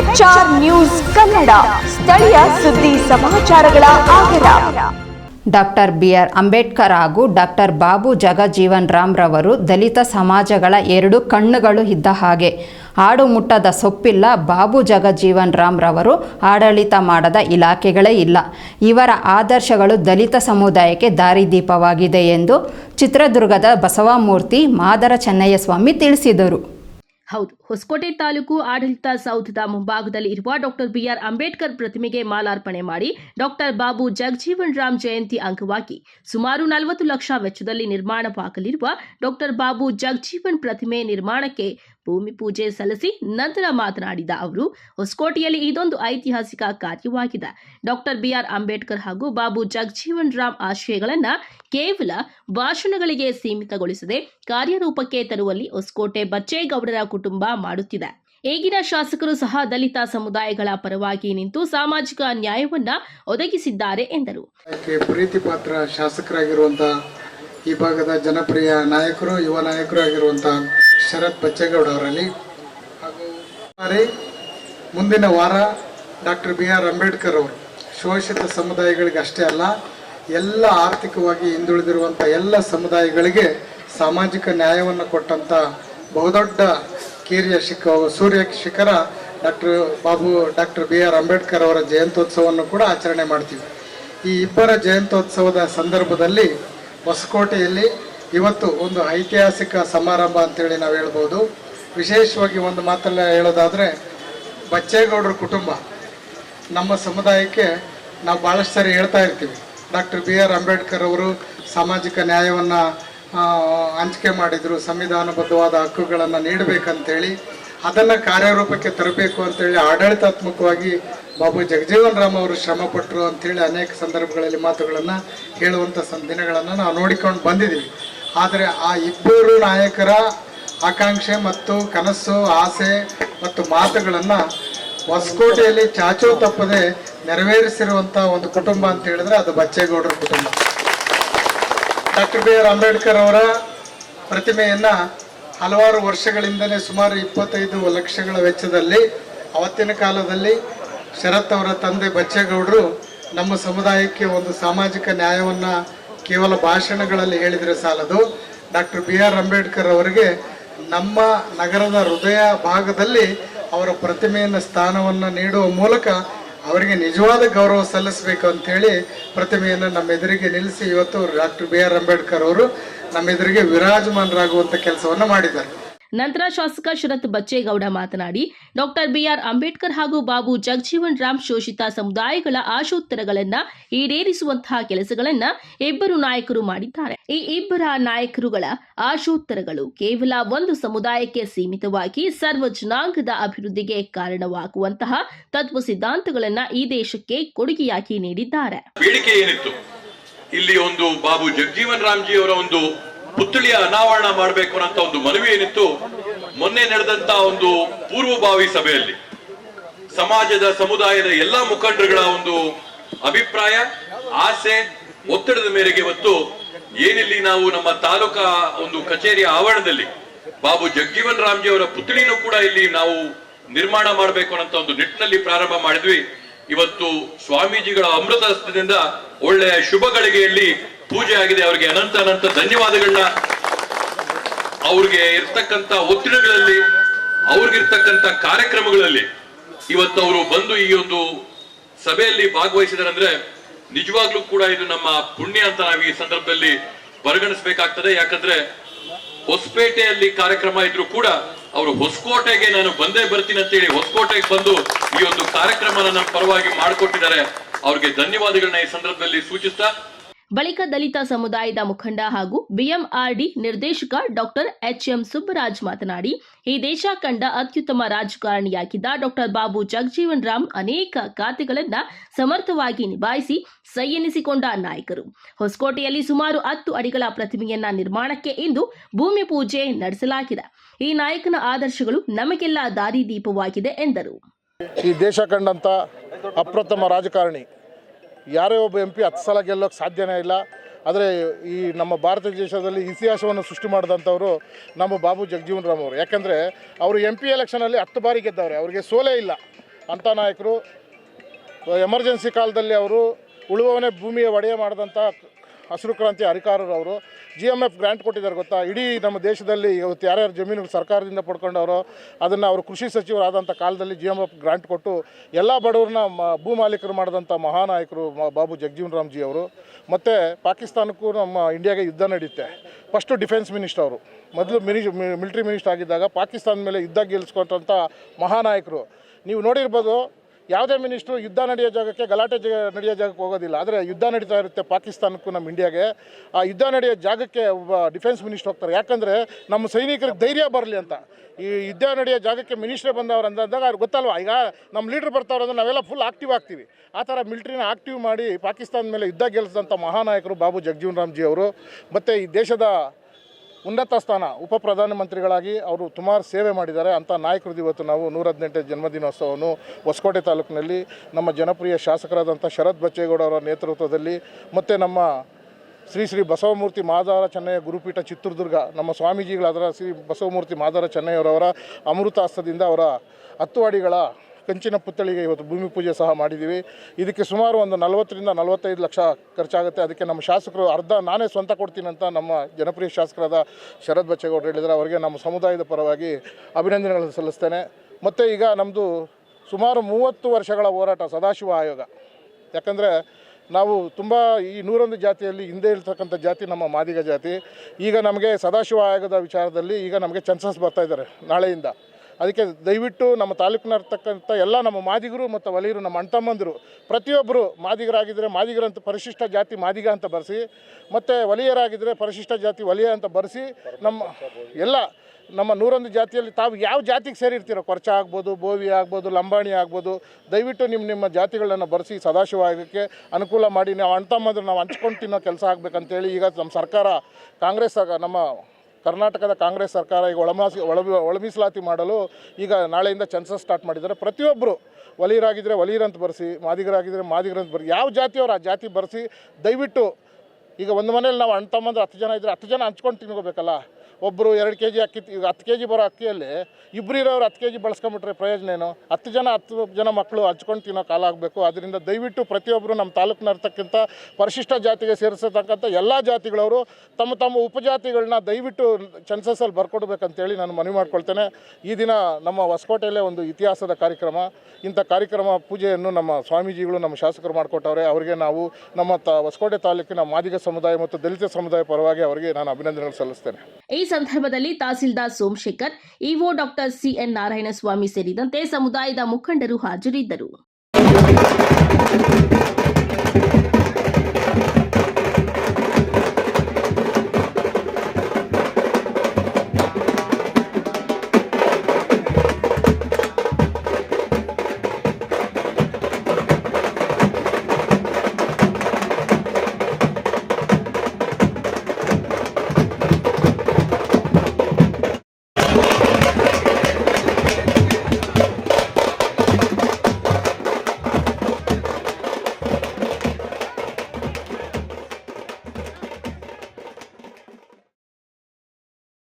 HR news Kannada. ಸ್ಥಳೀಯ ಸುದ್ದಿ ಸಮಾಚಾರಗಳ ಆಗರ ಡಾಕ್ಟರ್ ಬಿ ಆರ್ ಅಂಬೇಡ್ಕರ್ ಹಾಗೂ ಡಾಕ್ಟರ್ ಬಾಬು ಜಗಜೀವನ್ ರಾಮ್ ರವರು ದಲಿತ ಸಮಾಜಗಳ ಎರಡು ಕಣ್ಣುಗಳು ಇದ್ದ ಹಾಗೆ. ಆಡು ಮುಟ್ಟದ ಸೊಪ್ಪಿಲ್ಲ ಬಾಬು ಜಗಜೀವನ್ ರಾಮ್ ರವರು ಆಡಳಿತ ಮಾಡದ ಇಲಾಖೆಗಳೇ ಇಲ್ಲ. ಇವರ ಆದರ್ಶಗಳು ದಲಿತ ಸಮುದಾಯಕ್ಕೆ ದಾರಿದೀಪವಾಗಿದೆ ಎಂದು ಚಿತ್ರದುರ್ಗದ ಬಸವಮೂರ್ತಿ ಮಾದರ ಚೆನ್ನಯ್ಯ ಸ್ವಾಮಿ ತಿಳಿಸಿದರು. ಹೌದು. ಹೊಸಕೋಟೆ ತಾಲೂಕು ಆಡಳಿತ ಸೌಧದ ಮುಂಭಾಗದಲ್ಲಿ ಇರುವ ಡಾಕ್ಟರ್ ಬಿಆರ್ ಅಂಬೇಡ್ಕರ್ ಪ್ರತಿಮೆಗೆ ಮಾಲಾರ್ಪಣೆ ಮಾಡಿ ಡಾಕ್ಟರ್ ಬಾಬು ಜಗಜೀವನ್ ರಾಮ್ ಜಯಂತಿ ಅಂಗವಾಗಿ ಸುಮಾರು ನಲವತ್ತು ಲಕ್ಷ ವೆಚ್ಚದಲ್ಲಿ ನಿರ್ಮಾಣವಾಗಲಿರುವ ಡಾಕ್ಟರ್ ಬಾಬು ಜಗಜೀವನ್ ಪ್ರತಿಮೆ ನಿರ್ಮಾಣಕ್ಕೆ ಭೂಮಿ ಪೂಜೆ ಸಲ್ಲಿಸಿ ನಂತರ ಮಾತನಾಡಿದ ಅವರು, ಹೊಸಕೋಟೆಯಲ್ಲಿ ಇದೊಂದು ಐತಿಹಾಸಿಕ ಕಾರ್ಯವಾಗಿದೆ. ಡಾಕ್ಟರ್ ಬಿಆರ್ ಅಂಬೇಡ್ಕರ್ ಹಾಗೂ ಬಾಬು ಜಗಜೀವನ್ ರಾಮ್ ಆಶಯಗಳನ್ನ ಕೇವಲ ಭಾಷಣಗಳಿಗೆ ಸೀಮಿತಗೊಳಿಸದೆ ಕಾರ್ಯರೂಪಕ್ಕೆ ತರುವಲ್ಲಿ ಹೊಸಕೋಟೆ ಬಚ್ಚೇಗೌಡರ ಕುಟುಂಬ ಮಾಡುತ್ತಿದೆ. ಈಗಿನ ಶಾಸಕರು ಸಹ ದಲಿತ ಸಮುದಾಯಗಳ ಪರವಾಗಿ ನಿಂತು ಸಾಮಾಜಿಕ ನ್ಯಾಯವನ್ನ ಒದಗಿಸಿದ್ದಾರೆ ಎಂದರು. ಪ್ರೀತಿ ಪಾತ್ರ ಶಾಸಕರಾಗಿರುವಂಥ ಈ ಭಾಗದ ಜನಪ್ರಿಯ ನಾಯಕರು, ಯುವ ನಾಯಕರು ಆಗಿರುವಂಥ ಶರತ್ ಬಚ್ಚೇಗೌಡ ಅವರಲ್ಲಿ. ಹಾಗೂ ಮುಂದಿನ ವಾರ ಡಾಕ್ಟರ್ ಬಿ ಆರ್ ಅಂಬೇಡ್ಕರ್ ಅವರು ಶೋಷಿತ ಸಮುದಾಯಗಳಿಗೆ ಅಷ್ಟೇ ಅಲ್ಲ, ಎಲ್ಲ ಆರ್ಥಿಕವಾಗಿ ಹಿಂದುಳಿದಿರುವಂಥ ಎಲ್ಲ ಸಮುದಾಯಗಳಿಗೆ ಸಾಮಾಜಿಕ ನ್ಯಾಯವನ್ನು ಕೊಟ್ಟಂಥ ಬಹುದೊಡ್ಡ ಕೀರ್ಯ ಶಿಖ, ಸೂರ್ಯ ಶಿಖರ doctor Babu, doctor B R Ambedkar ಅವರ ಜಯಂತ್ಯೋತ್ಸವವನ್ನು ಕೂಡ ಆಚರಣೆ ಮಾಡ್ತೀವಿ. ಈ ಇಬ್ಬರ ಜಯಂತ್ಯೋತ್ಸವದ ಸಂದರ್ಭದಲ್ಲಿ ಹೊಸಕೋಟೆಯಲ್ಲಿ ಇವತ್ತು ಒಂದು ಐತಿಹಾಸಿಕ ಸಮಾರಂಭ ಅಂತೇಳಿ ನಾವು ಹೇಳ್ಬೋದು. ವಿಶೇಷವಾಗಿ ಒಂದು ಮಾತಲ್ಲ ಹೇಳೋದಾದರೆ, ಬಚ್ಚೇಗೌಡರ ಕುಟುಂಬ. ನಮ್ಮ ಸಮುದಾಯಕ್ಕೆ ನಾವು ಭಾಳಷ್ಟು ಸಾರಿ ಹೇಳ್ತಾ ಇರ್ತೀವಿ. ಡಾಕ್ಟರ್ ಬಿ ಆರ್ ಅಂಬೇಡ್ಕರ್ ಅವರು ಸಾಮಾಜಿಕ ನ್ಯಾಯವನ್ನು ಹಂಚಿಕೆ ಮಾಡಿದರು, ಸಂವಿಧಾನಬದ್ಧವಾದ ಹಕ್ಕುಗಳನ್ನು ನೀಡಬೇಕಂತೇಳಿ, ಅದನ್ನು ಕಾರ್ಯರೂಪಕ್ಕೆ ತರಬೇಕು ಅಂತೇಳಿ ಆಡಳಿತಾತ್ಮಕವಾಗಿ ಬಾಬು ಜಗಜೀವನ್ ರಾಮ್ ಅವರು ಶ್ರಮಪಟ್ಟರು ಅಂತೇಳಿ ಅನೇಕ ಸಂದರ್ಭಗಳಲ್ಲಿ ಮಾತುಗಳನ್ನು ಹೇಳುವಂಥ ದಿನಗಳನ್ನು ನಾವು ನೋಡಿಕೊಂಡು ಬಂದಿದ್ದೀವಿ. ಆದರೆ ಆ ಇಬ್ಬರು ನಾಯಕರ ಆಕಾಂಕ್ಷೆ ಮತ್ತು ಕನಸು, ಆಸೆ ಮತ್ತು ಮಾತುಗಳನ್ನು ಹೊಸಕೋಟೆಯಲ್ಲಿ ಚಾಚು ತಪ್ಪದೆ ನೆರವೇರಿಸಿರುವಂಥ ಒಂದು ಕುಟುಂಬ ಅಂತ ಹೇಳಿದ್ರೆ ಅದು ಬಚ್ಚೇಗೌಡರ ಕುಟುಂಬ. ಡಾಕ್ಟರ್ ಬಿ ಆರ್ ಅಂಬೇಡ್ಕರ್ ಅವರ ಪ್ರತಿಮೆಯನ್ನು ಹಲವಾರು ವರ್ಷಗಳಿಂದಲೇ ಸುಮಾರು ಇಪ್ಪತ್ತೈದು ಲಕ್ಷಗಳ ವೆಚ್ಚದಲ್ಲಿ ಅವತ್ತಿನ ಕಾಲದಲ್ಲಿ ಶರತ್ ಅವರ ತಂದೆ ಬಚ್ಚೇಗೌಡರು ನಮ್ಮ ಸಮುದಾಯಕ್ಕೆ ಒಂದು ಸಾಮಾಜಿಕ ನ್ಯಾಯವನ್ನ ಕೇವಲ ಭಾಷಣಗಳಲ್ಲಿ ಹೇಳಿದರೆ ಸಾಲದು. ಡಾಕ್ಟರ್ ಬಿ ಆರ್ ಅಂಬೇಡ್ಕರ್ ಅವರಿಗೆ ನಮ್ಮ ನಗರದ ಹೃದಯ ಭಾಗದಲ್ಲಿ ಅವರ ಪ್ರತಿಮೆಯನ್ನು ಸ್ಥಾನವನ್ನು ನೀಡುವ ಮೂಲಕ ಅವರಿಗೆ ನಿಜವಾದ ಗೌರವ ಸಲ್ಲಿಸಬೇಕು ಅಂತೇಳಿ ಪ್ರತಿಮೆಯನ್ನು ನಮ್ಮ ಎದುರಿಗೆ ನಿಲ್ಲಿಸಿ ಇವತ್ತು ಡಾಕ್ಟರ್ ಬಿ ಆರ್ ಅಂಬೇಡ್ಕರ್ ಅವರು ನಮ್ಮ ಎದುರಿಗೆ ವಿರಾಜಮಾನರಾಗುವಂಥ ಕೆಲಸವನ್ನು ಮಾಡಿದ್ದಾರೆ. ನಂತರ ಶಾಸಕ ಶರತ್ ಬಚ್ಚೇಗೌಡ ಮಾತನಾಡಿ, ಡಾಕ್ಟರ್ ಬಿಆರ್ ಅಂಬೇಡ್ಕರ್ ಹಾಗೂ ಬಾಬು ಜಗಜೀವನ್ ರಾಮ್ ಶೋಷಿತ ಸಮುದಾಯಗಳ ಆಶೋತ್ತರಗಳನ್ನ ಈಡೇರಿಸುವಂತಹ ಕೆಲಸಗಳನ್ನ ಇಬ್ಬರು ನಾಯಕರು ಮಾಡಿದ್ದಾರೆ. ಈ ಇಬ್ಬರ ನಾಯಕರುಗಳ ಆಶೋತ್ತರಗಳು ಕೇವಲ ಒಂದು ಸಮುದಾಯಕ್ಕೆ ಸೀಮಿತವಾಗಿ ಸರ್ವ ಜನಾಂಗದ ಅಭಿವೃದ್ಧಿಗೆ ಕಾರಣವಾಗುವಂತಹ ತತ್ವ ಸಿದ್ಧಾಂತಗಳನ್ನ ಈ ದೇಶಕ್ಕೆ ಕೊಡುಗೆಯಾಗಿ ನೀಡಿದ್ದಾರೆ. ಬೇಡಿಕೆ ಏನಿತ್ತು? ಇಲ್ಲಿ ಒಂದು ಬಾಬು ಜಗಜೀವನ್ ರಾಮ್ಜಿ ಅವರ ಒಂದು ಪುತ್ಥಳಿಯ ಅನಾವರಣ ಮಾಡಬೇಕು ಅನ್ನೋ ಒಂದು ಮನವಿ ಏನಿತ್ತು, ಮೊನ್ನೆ ನಡೆದಂತ ಒಂದು ಪೂರ್ವಭಾವಿ ಸಭೆಯಲ್ಲಿ. ಸಮಾಜದ, ಸಮುದಾಯದ ಎಲ್ಲಾ ಮುಖಂಡರುಗಳ ಒಂದು ಅಭಿಪ್ರಾಯ, ಆಸೆ, ಒತ್ತಡದ ಮೇರೆಗೆ ಇವತ್ತು ಏನಿಲ್ಲಿ ನಾವು ನಮ್ಮ ತಾಲೂಕಾ ಒಂದು ಕಚೇರಿಯ ಆವರಣದಲ್ಲಿ ಬಾಬು ಜಗ್ಜೀವನ್ ರಾಮ್ಜಿ ಅವರ ಪುತ್ಳಿನೂ ಕೂಡ ಇಲ್ಲಿ ನಾವು ನಿರ್ಮಾಣ ಮಾಡಬೇಕು ಅನ್ನೋ ಒಂದು ನಿಟ್ಟಿನಲ್ಲಿ ಪ್ರಾರಂಭ ಮಾಡಿದ್ವಿ. ಇವತ್ತು ಸ್ವಾಮೀಜಿಗಳ ಅಮೃತ ಹಸ್ತದಿಂದ ಒಳ್ಳೆಯ ಶುಭ ಗಳಿಗೆಯಲ್ಲಿ ಪೂಜೆ ಆಗಿದೆ. ಅವರಿಗೆ ಅನಂತ ಅನಂತ ಧನ್ಯವಾದಗಳನ್ನ ಅವ್ರಿಗೆ ಇರ್ತಕ್ಕಂತ ಒತ್ತಿಡಗಳಲ್ಲಿ, ಅವ್ರಿಗಿರ್ತಕ್ಕಂತ ಕಾರ್ಯಕ್ರಮಗಳಲ್ಲಿ ಇವತ್ತು ಅವರು ಬಂದು ಈ ಒಂದು ಸಭೆಯಲ್ಲಿ ಭಾಗವಹಿಸಿದಾರಂದ್ರೆ ನಿಜವಾಗ್ಲೂ ಕೂಡ ಇದು ನಮ್ಮ ಪುಣ್ಯ ಅಂತ ನಾವು ಈ ಸಂದರ್ಭದಲ್ಲಿ ಪರಿಗಣಿಸಬೇಕಾಗ್ತದೆ. ಯಾಕಂದ್ರೆ ಹೊಸಪೇಟೆಯಲ್ಲಿ ಕಾರ್ಯಕ್ರಮ ಇದ್ರು ಕೂಡ ಅವರು ಹೊಸಕೋಟೆಗೆ ನಾನು ಬಂದೇ ಬರ್ತೀನಿ ಅಂತ ಹೇಳಿ ಹೊಸಕೋಟೆಗೆ ಬಂದು ಈ ಒಂದು ಕಾರ್ಯಕ್ರಮನ ನಮ್ಮ ಪರವಾಗಿ ಮಾಡಿಕೊಟ್ಟಿದ್ದಾರೆ. ಅವ್ರಿಗೆ ಧನ್ಯವಾದಗಳನ್ನ ಈ ಸಂದರ್ಭದಲ್ಲಿ ಸೂಚಿಸ್ತಾ ಬಳಿಕ ದಲಿತ ಸಮುದಾಯದ ಮುಖಂಡ ಹಾಗೂ ಬಿಎಂಆರ್ಡಿ ನಿರ್ದೇಶಕ ಡಾಕ್ಟರ್ ಎಚ್ ಎಂ ಸುಬ್ಬರಾಜ್ ಮಾತನಾಡಿ, ಈ ದೇಶ ಕಂಡ ಅತ್ಯುತ್ತಮ ರಾಜಕಾರಣಿಯಾಗಿದ್ದ ಡಾಕ್ಟರ್ ಬಾಬು ಜಗಜೀವನ್ ರಾಮ್ ಅನೇಕ ಖಾತೆಗಳನ್ನ ಸಮರ್ಥವಾಗಿ ನಿಭಾಯಿಸಿ ಸೈ ಎನಿಸಿಕೊಂಡ ನಾಯಕರು. ಹೊಸಕೋಟೆಯಲ್ಲಿ ಸುಮಾರು ಹತ್ತು ಅಡಿಗಳ ಪ್ರತಿಮೆಯನ್ನ ನಿರ್ಮಾಣಕ್ಕೆ ಇಂದು ಭೂಮಿ ಪೂಜೆ ನಡೆಸಲಾಗಿದೆ. ಈ ನಾಯಕನ ಆದರ್ಶಗಳು ನಮಗೆಲ್ಲ ದಾರಿದೀಪವಾಗಿದೆ ಎಂದರು. ಈ ದೇಶ ಕಂಡಂತ ಅಪ್ರಥಮ ರಾಜಕಾರಣಿ ಯಾರೇ ಒಬ್ಬ ಎಂ ಪಿ ಹತ್ತು ಸಲ ಗೆಲ್ಲೋಕ್ಕೆ ಸಾಧ್ಯನೇ ಇಲ್ಲ. ಆದರೆ ಈ ನಮ್ಮ ಭಾರತ ದೇಶದಲ್ಲಿ ಇತಿಹಾಸವನ್ನು ಸೃಷ್ಟಿ ಮಾಡಿದಂಥವರು ನಮ್ಮ ಬಾಬು ಜಗಜೀವನ್ ರಾಮ್ ಅವರು. ಯಾಕಂದರೆ ಅವರು ಎಂ ಪಿ ಎಲೆಕ್ಷನಲ್ಲಿ ಹತ್ತು ಬಾರಿ ಗೆದ್ದವ್ರೆ. ಅವರಿಗೆ ಸೋಲೇ ಇಲ್ಲ ಅಂಥ ನಾಯಕರು. ಎಮರ್ಜೆನ್ಸಿ ಕಾಲದಲ್ಲಿ ಅವರು ಉಳುವವನೇ ಭೂಮಿಯ ಒಡೆಯ ಮಾಡಿದಂಥ ಹಸಿರು ಕ್ರಾಂತಿ ಹರಿಕಾರರವರು ಜಿ ಎಂ ಎಫ್ ಗ್ರ್ಯಾಂಟ್ ಕೊಟ್ಟಿದ್ದಾರೆ ಗೊತ್ತಾ? ಇಡೀ ನಮ್ಮ ದೇಶದಲ್ಲಿ ಇವತ್ತು ಯಾರ್ಯಾರು ಜಮೀನು ಸರ್ಕಾರದಿಂದ ಪಡ್ಕೊಂಡವರು ಅದನ್ನು ಅವರು ಕೃಷಿ ಸಚಿವರಾದಂಥ ಕಾಲದಲ್ಲಿ ಜಿ ಎಂ ಎಫ್ ಗ್ರಾಂಟ್ ಕೊಟ್ಟು ಎಲ್ಲ ಬಡವ್ರನ್ನ ಭೂ ಮಾಲೀಕರು ಮಾಡಿದಂಥ ಮಹಾನಾಯಕರು ಬಾಬು ಜಗಜೀವನ್ ರಾಮ್ಜಿ ಅವರು, ಮತ್ತು ಪಾಕಿಸ್ತಾನಕ್ಕೂ ನಮ್ಮ ಇಂಡಿಯಾಗೆ ಯುದ್ಧ ನಡೆಯುತ್ತೆ ಫಸ್ಟು ಡಿಫೆನ್ಸ್ ಮಿನಿಸ್ಟರ್ ಅವರು. ಮೊದಲು ಮಿನಿ ಮಿಲಿಟ್ರಿ ಮಿನಿಸ್ಟರ್ ಆಗಿದ್ದಾಗ ಪಾಕಿಸ್ತಾನ ಮೇಲೆ ಯುದ್ಧ ಗೆಲ್ಲಿಸ್ಕೊಂಡಂಥ ಮಹಾನಾಯಕರು. ನೀವು ನೋಡಿರ್ಬೋದು ಯಾವುದೇ ಮಿನಿಸ್ಟ್ರು ಯುದ್ಧ ನಡೆಯೋ ಜಾಗಕ್ಕೆ, ಗಲಾಟೆ ಜ, ನಡೆಯೋ ಜಾಗಕ್ಕೆ ಹೋಗೋದಿಲ್ಲ. ಆದರೆ ಯುದ್ಧ ನಡೀತಾ ಇರುತ್ತೆ ಪಾಕಿಸ್ತಾನಕ್ಕೂ ನಮ್ಮ ಇಂಡಿಯಾಗೆ. ಆ ಯುದ್ಧ ನಡೆಯೋ ಜಾಗಕ್ಕೆ ಒಬ್ಬ ಡಿಫೆನ್ಸ್ ಮಿನಿಸ್ಟ್ರ್ ಹೋಗ್ತಾರೆ. ಯಾಕಂದರೆ ನಮ್ಮ ಸೈನಿಕರಿಗೆ ಧೈರ್ಯ ಬರಲಿ ಅಂತ. ಈ ಯುದ್ಧ ನಡೆಯೋ ಜಾಗಕ್ಕೆ ಮಿನಿಸ್ಟ್ರೇ ಬಂದವ್ರು ಅಂದಾಗ ಅವ್ರು ಗೊತ್ತಲ್ವ? ಈಗ ನಮ್ಮ ಲೀಡ್ರ್ ಬರ್ತಾವ್ರು ಅಂದ್ರೆ ನಾವೆಲ್ಲ ಫುಲ್ ಆಕ್ಟಿವ್ ಆಗ್ತೀವಿ. ಆ ಥರ ಮಿಲ್ಟ್ರಿನ ಆಕ್ಟಿವ್ ಮಾಡಿ ಪಾಕಿಸ್ತಾನ ಮೇಲೆ ಯುದ್ಧ ಗೆಲ್ಲಿಸಿದಂಥ ಮಹಾನಾಯಕರು ಬಾಬು ಜಗಜೀವನ್ ರಾಮ್ಜಿ ಅವರು. ಮತ್ತು ಈ ದೇಶದ ಉನ್ನತ ಸ್ಥಾನ ಉಪ ಪ್ರಧಾನಮಂತ್ರಿಗಳಾಗಿ ಅವರು ಸುಮಾರು ಸೇವೆ ಮಾಡಿದ್ದಾರೆ. ಅಂಥ ನಾಯಕರದ್ದು ಇವತ್ತು ನಾವು ನೂರ ಹದಿನೆಂಟನೇ ಜನ್ಮದಿನೋತ್ಸವವನ್ನು ಹೊಸಕೋಟೆ ತಾಲೂಕಿನಲ್ಲಿ ನಮ್ಮ ಜನಪ್ರಿಯ ಶಾಸಕರಾದಂಥ ಶರತ್ ಬಚ್ಚೇಗೌಡ ಅವರ ನೇತೃತ್ವದಲ್ಲಿ ಮತ್ತು ನಮ್ಮ ಶ್ರೀ ಶ್ರೀ ಬಸವಮೂರ್ತಿ ಮಾದಾರ ಚೆನ್ನಯ್ಯ ಗುರುಪೀಠ ಚಿತ್ರದುರ್ಗ, ನಮ್ಮ ಸ್ವಾಮೀಜಿಗಳಾದ ಶ್ರೀ ಬಸವಮೂರ್ತಿ ಮಾದಾರ ಚೆನ್ನಯ್ಯವರವರ ಅಮೃತಾಸ್ತದಿಂದ ಅವರ ಹತ್ತುವಾಡಿಗಳ ಕಂಚಿನ ಪುತ್ಥಳಿಗೆ ಇವತ್ತು ಭೂಮಿ ಪೂಜೆ ಸಹ ಮಾಡಿದ್ದೀವಿ. ಇದಕ್ಕೆ ಸುಮಾರು ಒಂದು ನಲವತ್ತರಿಂದ ನಲವತ್ತೈದು ಲಕ್ಷ ಖರ್ಚಾಗುತ್ತೆ. ಅದಕ್ಕೆ ನಮ್ಮ ಶಾಸಕರು ಅರ್ಧ ನಾನೇ ಸ್ವಂತ ಕೊಡ್ತೀನಂತ ನಮ್ಮ ಜನಪ್ರಿಯ ಶಾಸಕರಾದ ಶರತ್ ಬಚ್ಚೇಗೌಡರು ಹೇಳಿದರೆ ಅವರಿಗೆ ನಮ್ಮ ಸಮುದಾಯದ ಪರವಾಗಿ ಅಭಿನಂದನೆಗಳನ್ನು ಸಲ್ಲಿಸ್ತೇನೆ. ಮತ್ತು ಈಗ ನಮ್ಮದು ಸುಮಾರು ಮೂವತ್ತು ವರ್ಷಗಳ ಹೋರಾಟ ಸದಾಶಿವ ಆಯೋಗ. ಯಾಕಂದರೆ ನಾವು ತುಂಬ ಈ ನೂರೊಂದು ಜಾತಿಯಲ್ಲಿ ಹಿಂದೆ ಇರ್ತಕ್ಕಂಥ ಜಾತಿ ನಮ್ಮ ಮಾದಿಗ ಜಾತಿ. ಈಗ ನಮಗೆ ಸದಾಶಿವ ಆಯೋಗದ ವಿಚಾರದಲ್ಲಿ ಈಗ ನಮಗೆ ಚಾನ್ಸಸ್ ಬರ್ತಾ ಇದ್ದಾರೆ ನಾಳೆಯಿಂದ. ಅದಕ್ಕೆ ದಯವಿಟ್ಟು ನಮ್ಮ ತಾಲೂಕಿನರ್ತಕ್ಕಂಥ ಎಲ್ಲ ನಮ್ಮ ಮಾದಿಗರು ಮತ್ತು ವಲಿಯರು, ನಮ್ಮ ಅಣ್ತಮ್ಮಂದಿರು ಪ್ರತಿಯೊಬ್ಬರು ಮಾದಿಗರಾಗಿದ್ದರೆ ಮಾದಿಗರಂತ ಪರಿಶಿಷ್ಟ ಜಾತಿ ಮಾದಿಗ ಅಂತ ಬರೆಸಿ, ಮತ್ತು ವಲಿಯರಾಗಿದ್ದರೆ ಪರಿಶಿಷ್ಟ ಜಾತಿ ವಲಯ ಅಂತ ಬರೆಸಿ, ನಮ್ಮ ಎಲ್ಲ ನಮ್ಮ ನೂರೊಂದು ಜಾತಿಯಲ್ಲಿ ತಾವು ಯಾವ ಜಾತಿಗೆ ಸೇರಿರ್ತೀರೋ, ಕೊರ್ಚ ಆಗ್ಬೋದು, ಬೋವಿ ಆಗ್ಬೋದು, ಲಂಬಾಣಿ ಆಗ್ಬೋದು, ದಯವಿಟ್ಟು ನಿಮ್ಮ ನಿಮ್ಮ ಜಾತಿಗಳನ್ನು ಬರೆಸಿ ಸದಾಶಿವ ಆಗೋಕ್ಕೆ ಅನುಕೂಲ ಮಾಡಿ, ನಾವು ಅಣ್ತಮ್ಮಂದ್ರೆ ನಾವು ಹಂಚ್ಕೊಂಡು ತಿನ್ನೋ ಕೆಲಸ ಆಗಬೇಕಂತೇಳಿ ಈಗ ನಮ್ಮ ಸರ್ಕಾರ, ಕಾಂಗ್ರೆಸ್ ನಮ್ಮ ಕರ್ನಾಟಕದ ಕಾಂಗ್ರೆಸ್ ಸರ್ಕಾರ ಈಗ ಒಳಮಾಸಿ ಒಳ ಒಳಮೀಸಲಾತಿ ಮಾಡಲು ಈಗ ನಾಳೆಯಿಂದ ಚಾನ್ಸಸ್ ಸ್ಟಾರ್ಟ್ ಮಾಡಿದ್ದಾರೆ. ಪ್ರತಿಯೊಬ್ಬರು ವಲೀಯರಾಗಿದ್ದರೆ ವಲೀಯರಂತ ಬರೆಸಿ ಮಾದಿಗರಾಗಿದ್ದರೆ ಮಾದಿಗರಂತ ಬರೆಸಿ, ಯಾವ ಜಾತಿಯವರು ಆ ಜಾತಿ ಬರೆಸಿ ದಯವಿಟ್ಟು ಈಗ ಒಂದು ಮನೇಲಿ ನಾವು ಅಣ್ಣ ತಮ್ಮಂದ್ರೆ ಹತ್ತು ಜನ ಇದ್ದರೆ ಹತ್ತು ಜನ ಹಂಚ್ಕೊಂಡು ತಿನ್ಕೋಬೇಕಲ್ಲ. ಒಬ್ಬರು ಎರಡು ಕೆ ಜಿ ಅಕ್ಕಿ ಹತ್ತು ಕೆ ಜಿ ಬರೋ ಅಕ್ಕಿಯಲ್ಲಿ ಇಬ್ಬರು ಇರೋರು ಹತ್ತು ಕೆ ಜಿ ಬಳಸ್ಕೊಂಬಿಟ್ರೆ ಪ್ರಯೋಜನ ಏನು? ಹತ್ತು ಜನ ಹತ್ತು ಜನ ಮಕ್ಕಳು ಹಚ್ಕೊಂಡು ತಿನ್ನೋ ಕಾಲ ಆಗಬೇಕು. ಅದರಿಂದ ದಯವಿಟ್ಟು ಪ್ರತಿಯೊಬ್ಬರು ನಮ್ಮ ತಾಲೂಕಿನರ್ತಕ್ಕಂಥ ಪರಿಶಿಷ್ಟ ಜಾತಿಗೆ ಸೇರಿಸತಕ್ಕಂಥ ಎಲ್ಲ ಜಾತಿಗಳವರು ತಮ್ಮ ತಮ್ಮ ಉಪಜಾತಿಗಳನ್ನ ದಯವಿಟ್ಟು ಚಾನ್ಸಸ್ಸಲ್ಲಿ ಬರ್ಕೊಡ್ಬೇಕಂತೇಳಿ ನಾನು ಮನವಿ ಮಾಡ್ಕೊಳ್ತೇನೆ. ಈ ದಿನ ನಮ್ಮ ಹೊಸಕೋಟೆಯಲ್ಲೇ ಒಂದು ಇತಿಹಾಸದ ಕಾರ್ಯಕ್ರಮ. ಇಂಥ ಕಾರ್ಯಕ್ರಮ ಪೂಜೆಯನ್ನು ನಮ್ಮ ಸ್ವಾಮೀಜಿಗಳು, ನಮ್ಮ ಶಾಸಕರು ಮಾಡಿಕೊಟ್ಟವ್ರೆ. ಅವರಿಗೆ ನಾವು ನಮ್ಮ ಹೊಸಕೋಟೆ ತಾಲೂಕಿನ ಮಾದಿಗ ಸಮುದಾಯ ಮತ್ತು ದಲಿತ ಸಮುದಾಯ ಪರವಾಗಿ ಅವರಿಗೆ ನಾನು ಅಭಿನಂದನೆಗಳು ಸಲ್ಲಿಸ್ತೇನೆ. ಸಂದರ್ಭದಲ್ಲಿ tehsildar Somashekhar EO doctor CN Narayanaswamy ಸೇರಿದಂತೆ ಸಮುದಾಯದ ಮುಖಂಡರು ಹಾಜರಿದ್ದರು.